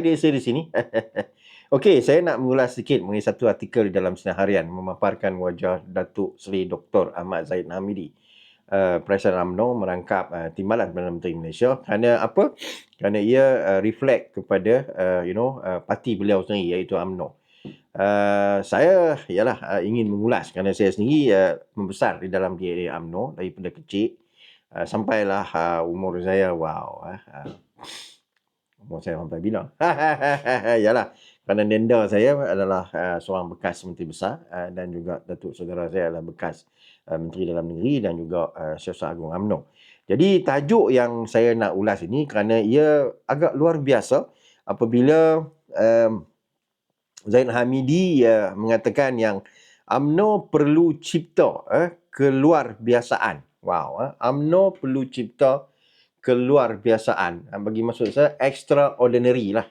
Saya di sini. Okey, saya nak mengulas sedikit mengenai satu artikel dalam Sinar Harian memaparkan wajah Datuk Seri Dr. Ahmad Zaid Hamidi. Uh, Presiden UMNO merangkap uh, Timbalan Perdana Menteri Malaysia kerana apa? Kerana ia uh, reflect kepada uh, you know uh, parti beliau sendiri iaitu UMNO. Uh, saya ialah uh, ingin mengulas kerana saya sendiri uh, membesar di dalam DNA UMNO daripada kecil uh, sampailah uh, umur saya wow uh, uh, umur saya sampai bila? Yalah kerana nenda saya adalah uh, seorang bekas menteri besar uh, dan juga datuk saudara saya adalah bekas Uh, Menteri Dalam Negeri dan juga uh, Syarifah Agung UMNO. Jadi tajuk yang saya nak ulas ini kerana ia agak luar biasa apabila um, Zain Hamidi uh, mengatakan yang UMNO perlu cipta uh, keluar biasaan. Wow, UMNO perlu cipta keluar biasaan. Uh, bagi maksud saya extraordinary lah.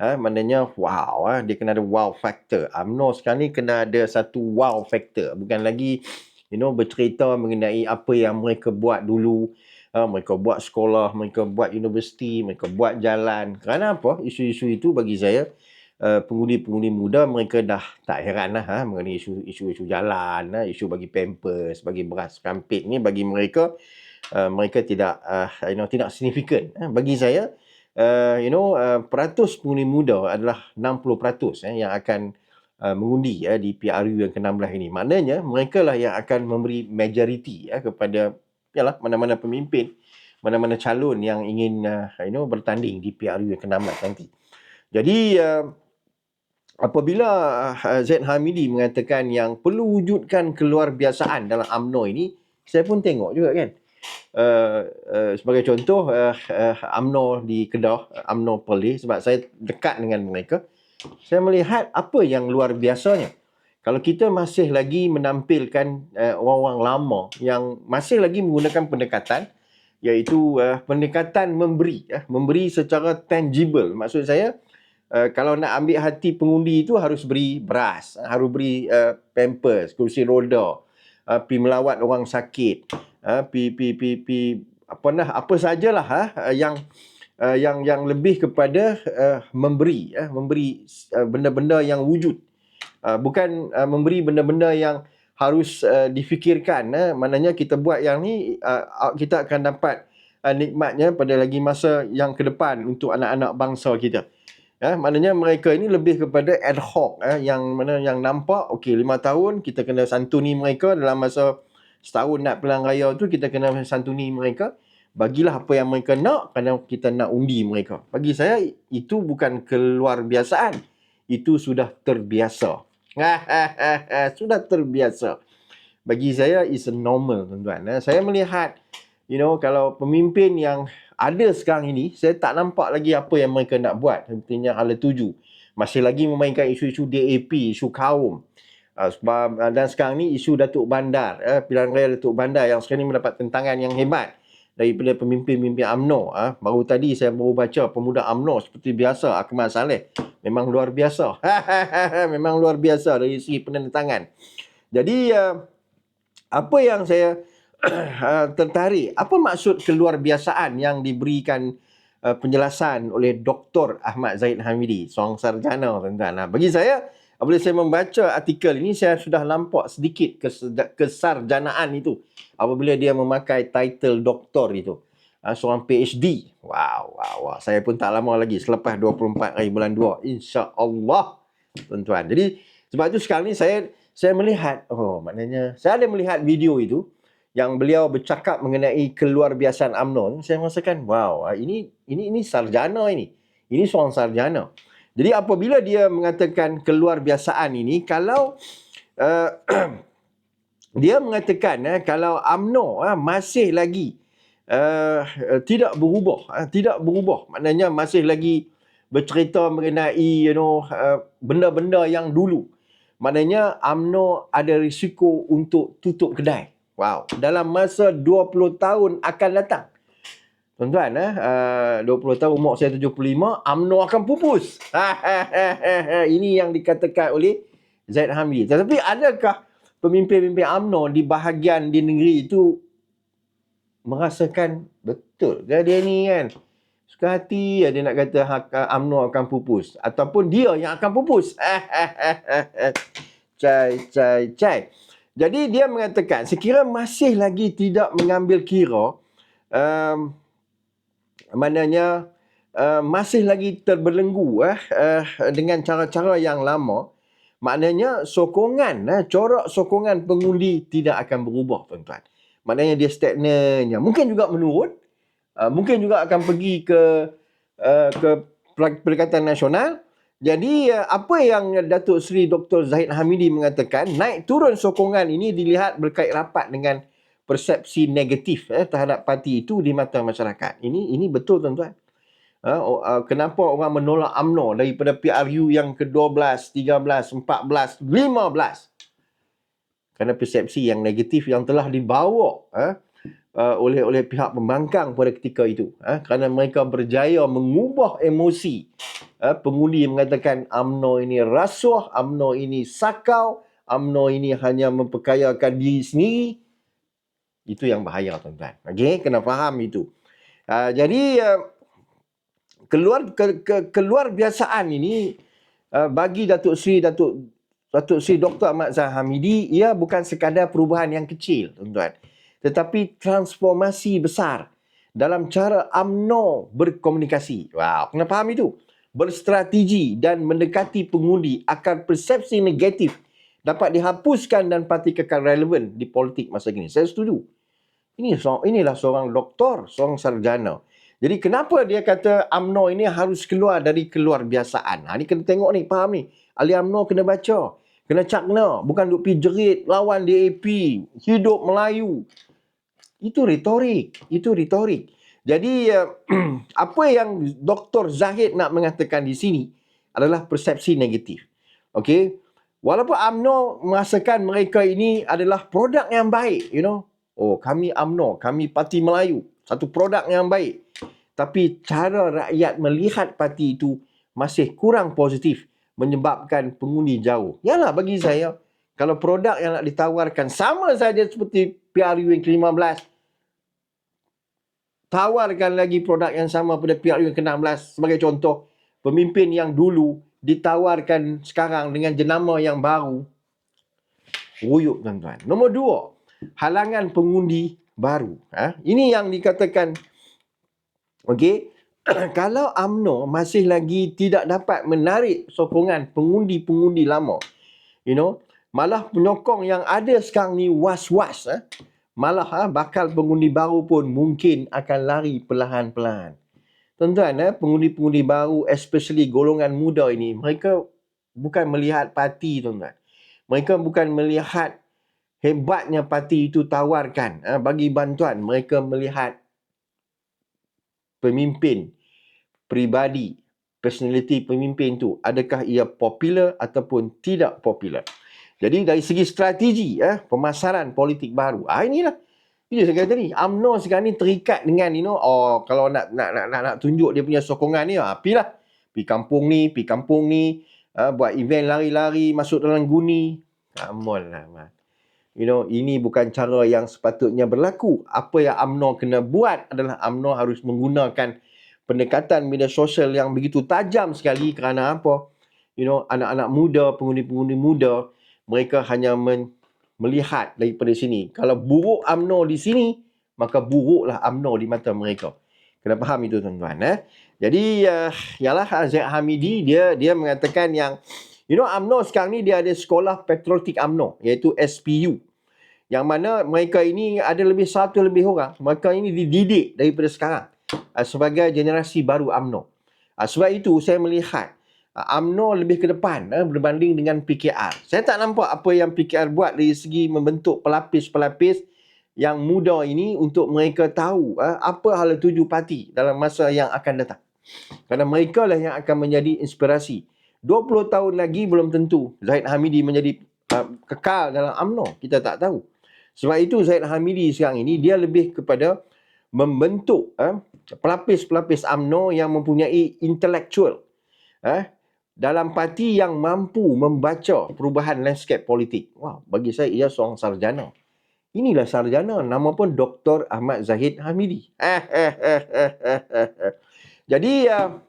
Ha, maknanya wow ha, dia kena ada wow factor. UMNO sekarang ni kena ada satu wow factor. Bukan lagi you know bercerita mengenai apa yang mereka buat dulu uh, mereka buat sekolah mereka buat universiti mereka buat jalan kerana apa isu-isu itu bagi saya uh, pengundi-pengundi muda mereka dah tak heran lah ha, mengenai isu, isu-isu jalan ha, isu bagi pampers bagi beras kampit ni bagi mereka uh, mereka tidak uh, you know tidak signifikan ha. bagi saya uh, you know uh, peratus pengundi muda adalah 60% eh, yang akan Uh, mengundi ya di PRU yang ke-16 ini. Maknanya mereka lah yang akan memberi majoriti ya kepada yalah mana-mana pemimpin, mana-mana calon yang ingin uh, you know bertanding di PRU yang ke-16 nanti. Jadi uh, apabila uh, Z Hamidi mengatakan yang perlu wujudkan keluar biasaan dalam AMNO ini, saya pun tengok juga kan. Uh, sebagai contoh uh, uh, di Kedah, AMNO Perlis sebab saya dekat dengan mereka saya melihat apa yang luar biasanya. Kalau kita masih lagi menampilkan uh, orang-orang lama yang masih lagi menggunakan pendekatan iaitu uh, pendekatan memberi, uh, memberi secara tangible. Maksud saya uh, kalau nak ambil hati pengundi itu harus beri beras, harus beri uh, pampers, kursi roda, uh, pi melawat orang sakit, uh, pi pi pi pi apa nah apa sajalah uh, yang uh, yang yang lebih kepada uh, memberi uh, memberi uh, benda-benda yang wujud. Uh, bukan uh, memberi benda-benda yang harus uh, difikirkan uh, maknanya kita buat yang ni uh, kita akan dapat uh, nikmatnya pada lagi masa yang ke depan untuk anak-anak bangsa kita Ya, maknanya mereka ini lebih kepada ad hoc eh, yang mana yang nampak okey lima tahun kita kena santuni mereka dalam masa setahun nak pelang raya tu kita kena santuni mereka bagilah apa yang mereka nak kerana kita nak undi mereka. Bagi saya itu bukan keluar biasaan. Itu sudah terbiasa. sudah terbiasa. Bagi saya is normal tuan-tuan. Eh. Saya melihat you know kalau pemimpin yang ada sekarang ini saya tak nampak lagi apa yang mereka nak buat sepertinya hala tuju masih lagi memainkan isu-isu DAP isu kaum uh, sebab uh, dan sekarang ni isu Datuk Bandar uh, pilihan raya Datuk Bandar yang sekarang ni mendapat tentangan yang hebat daripada pemimpin-pemimpin AMNO. Ha? Baru tadi saya baru baca pemuda AMNO seperti biasa Akmal Saleh. Memang luar biasa. Memang luar biasa dari segi penentangan. Jadi apa yang saya uh, tertarik, apa maksud keluar biasaan yang diberikan uh, penjelasan oleh Dr. Ahmad Zaid Hamidi, seorang sarjana tuan-tuan. Nah, bagi saya, apabila saya membaca artikel ini, saya sudah nampak sedikit kesarjanaan itu. Apabila dia memakai title doktor itu. Uh, seorang PhD wow wow wow. Saya pun tak lama lagi selepas 24 hari bulan 2 insya-Allah tuan-tuan. Jadi sebab itu sekarang ni saya saya melihat oh maknanya saya ada melihat video itu yang beliau bercakap mengenai keluar biasaan UMNO saya merasakan wow ah, ini ini ini sarjana ini. Ini seorang sarjana. Jadi apabila dia mengatakan keluar biasaan ini kalau uh, dia mengatakan eh, kalau AMNO eh, masih lagi uh, tidak berubah uh, tidak berubah maknanya masih lagi bercerita mengenai you know uh, benda-benda yang dulu maknanya AMNO ada risiko untuk tutup kedai wow dalam masa 20 tahun akan datang tuan-tuan eh uh, 20 tahun umur saya 75 AMNO akan pupus ini yang dikatakan oleh Zaid Hamid tetapi adakah pemimpin-pemimpin UMNO di bahagian di negeri itu merasakan betul ke dia ni kan Suka hati dia nak kata UMNO akan pupus. Ataupun dia yang akan pupus. cai, cai, cai. Jadi dia mengatakan sekira masih lagi tidak mengambil kira um, maknanya uh, masih lagi terbelenggu eh, uh, dengan cara-cara yang lama maknanya sokongan eh, corak sokongan pengundi tidak akan berubah tuan-tuan. Maknanya dia stagnannya mungkin juga menurun uh, mungkin juga akan pergi ke uh, ke Perikatan Nasional jadi uh, apa yang Datuk Seri Dr. Zahid Hamidi mengatakan naik turun sokongan ini dilihat berkait rapat dengan persepsi negatif eh, terhadap parti itu di mata masyarakat. Ini ini betul tuan-tuan. Uh, uh, kenapa orang menolak AMNO daripada PRU yang ke-12, 13, 14, 15? Kerana persepsi yang negatif yang telah dibawa uh, uh, oleh oleh pihak pembangkang pada ketika itu. Uh, kerana mereka berjaya mengubah emosi. Uh, pengundi mengatakan AMNO ini rasuah, AMNO ini sakau, AMNO ini hanya memperkayakan diri sendiri. Itu yang bahaya tuan-tuan. Okey, kena faham itu. Uh, jadi uh, keluar ke, ke, keluar biasaan ini uh, bagi Datuk Seri Datuk Datuk Seri Dr. Ahmad Zahamidi ia bukan sekadar perubahan yang kecil tuan-tuan. Tetapi transformasi besar dalam cara AMNO berkomunikasi. Wow, kena faham itu. Berstrategi dan mendekati pengundi akan persepsi negatif dapat dihapuskan dan parti kekal relevan di politik masa kini. Saya setuju. Ini inilah seorang doktor, seorang sarjana. Jadi kenapa dia kata AMNO ini harus keluar dari keluar biasaan? Ha, ni kena tengok ni, faham ni. Ahli AMNO kena baca. Kena cakna. Bukan duk pergi jerit lawan DAP. Hidup Melayu. Itu retorik. Itu retorik. Jadi uh, apa yang Dr. Zahid nak mengatakan di sini adalah persepsi negatif. Okey. Walaupun AMNO merasakan mereka ini adalah produk yang baik, you know. Oh, kami AMNO, kami Parti Melayu, satu produk yang baik. Tapi cara rakyat melihat parti itu masih kurang positif menyebabkan pengundi jauh. Yalah bagi saya, kalau produk yang nak ditawarkan sama saja seperti PRU yang ke-15, tawarkan lagi produk yang sama pada PRU yang ke-16 sebagai contoh, pemimpin yang dulu ditawarkan sekarang dengan jenama yang baru. Ruyuk tuan-tuan. Nombor dua, halangan pengundi baru. Ha? Ini yang dikatakan, okey, kalau AMNO masih lagi tidak dapat menarik sokongan pengundi-pengundi lama, you know, malah penyokong yang ada sekarang ni was-was, ha? Malah ha, bakal pengundi baru pun mungkin akan lari perlahan-perlahan. Tuan-tuan, eh, pengundi-pengundi baru, especially golongan muda ini, mereka bukan melihat parti, tuan-tuan. Mereka bukan melihat hebatnya parti itu tawarkan eh, bagi bantuan. Mereka melihat pemimpin, pribadi, personality pemimpin itu. Adakah ia popular ataupun tidak popular. Jadi dari segi strategi, eh, pemasaran politik baru. Ah, inilah itu saya kata tadi, UMNO sekarang ni terikat dengan you know, oh kalau nak nak nak nak, nak tunjuk dia punya sokongan ni, ah pilah. Pi kampung ni, pi kampung ni, uh, buat event lari-lari masuk dalam guni. On lah, man. You know, ini bukan cara yang sepatutnya berlaku. Apa yang UMNO kena buat adalah UMNO harus menggunakan pendekatan media sosial yang begitu tajam sekali kerana apa? You know, anak-anak muda, pengundi-pengundi muda, mereka hanya men, melihat daripada sini. Kalau buruk UMNO di sini, maka buruklah UMNO di mata mereka. Kena faham itu tuan-tuan. Eh? Jadi, uh, yalah Zaid Hamidi, dia dia mengatakan yang, you know UMNO sekarang ni dia ada sekolah patriotik UMNO, iaitu SPU. Yang mana mereka ini ada lebih satu lebih orang. Mereka ini dididik daripada sekarang uh, sebagai generasi baru UMNO. Uh, sebab itu saya melihat UMNO lebih ke depan eh, berbanding dengan PKR. Saya tak nampak apa yang PKR buat dari segi membentuk pelapis-pelapis yang muda ini untuk mereka tahu eh, apa hala tuju parti dalam masa yang akan datang. Kerana mereka lah yang akan menjadi inspirasi. 20 tahun lagi belum tentu Zahid Hamidi menjadi uh, kekal dalam UMNO. Kita tak tahu. Sebab itu Zahid Hamidi sekarang ini dia lebih kepada membentuk eh, pelapis-pelapis UMNO yang mempunyai intellectual. Eh, dalam parti yang mampu membaca perubahan landscape politik. Wah, bagi saya ia seorang sarjana. Inilah sarjana, nama pun Dr. Ahmad Zahid Hamidi. Jadi uh,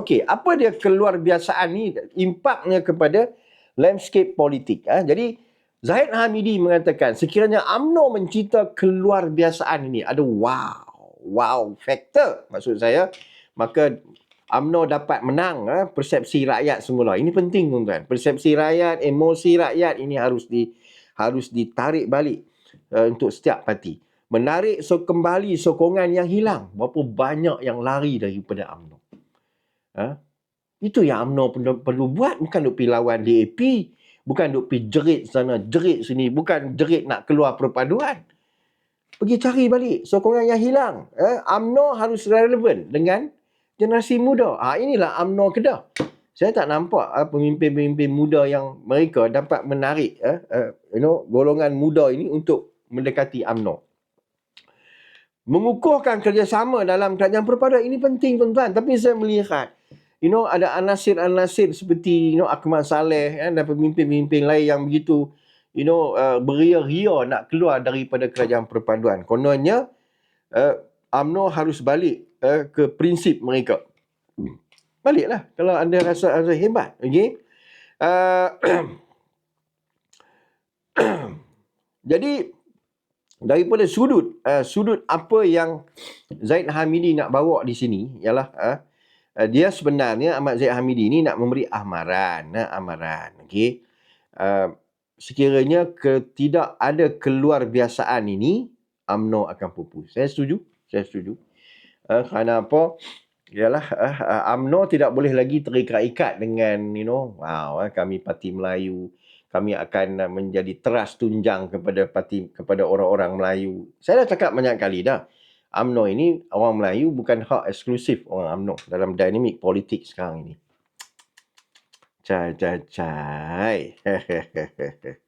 okey, apa dia keluar biasaan ni impaknya kepada landscape politik ah. Jadi Zahid Hamidi mengatakan sekiranya AMNO mencipta keluar biasaan ini ada wow, wow factor maksud saya maka AMNO dapat menang ah, persepsi rakyat semula. Ini penting tuan-tuan. Persepsi rakyat, emosi rakyat ini harus di harus ditarik balik uh, untuk setiap parti. Menarik so kembali sokongan yang hilang. Berapa banyak yang lari daripada AMNO. Ha? Itu yang UMNO perlu, perlu buat. Bukan duk pergi lawan DAP. Bukan duk pergi jerit sana, jerit sini. Bukan jerit nak keluar perpaduan. Pergi cari balik sokongan yang hilang. Eh, UMNO harus relevan dengan generasi muda. Ha, inilah UMNO Kedah. Saya tak nampak uh, pemimpin-pemimpin muda yang mereka dapat menarik uh, you know, golongan muda ini untuk mendekati UMNO. Mengukuhkan kerjasama dalam kerajaan perpaduan ini penting tuan-tuan. Tapi saya melihat you know ada anasir-anasir seperti you know Akmal Saleh kan, dan pemimpin-pemimpin lain yang begitu you know uh, beria-ria nak keluar daripada kerajaan perpaduan. Kononnya uh, UMNO harus balik uh, ke prinsip mereka. Baliklah kalau anda rasa anda hebat, okey. Uh, jadi daripada sudut uh, sudut apa yang Zaid Hamidi nak bawa di sini ialah uh, dia sebenarnya Ahmad Zaid Hamidi ni nak memberi amaran, nah, amaran. Okey. Uh, sekiranya ke, tidak ada keluar biasaan ini, UMNO akan pupus. Saya setuju. Saya setuju. Uh, kerana apa? Ialah uh, uh, UMNO tidak boleh lagi terikat-ikat dengan you know, wow, uh, kami parti Melayu, kami akan uh, menjadi teras tunjang kepada parti kepada orang-orang Melayu. Saya dah cakap banyak kali dah. UMNO ini orang Melayu bukan hak eksklusif orang UMNO dalam dinamik politik sekarang ini. Cai, cai, cai.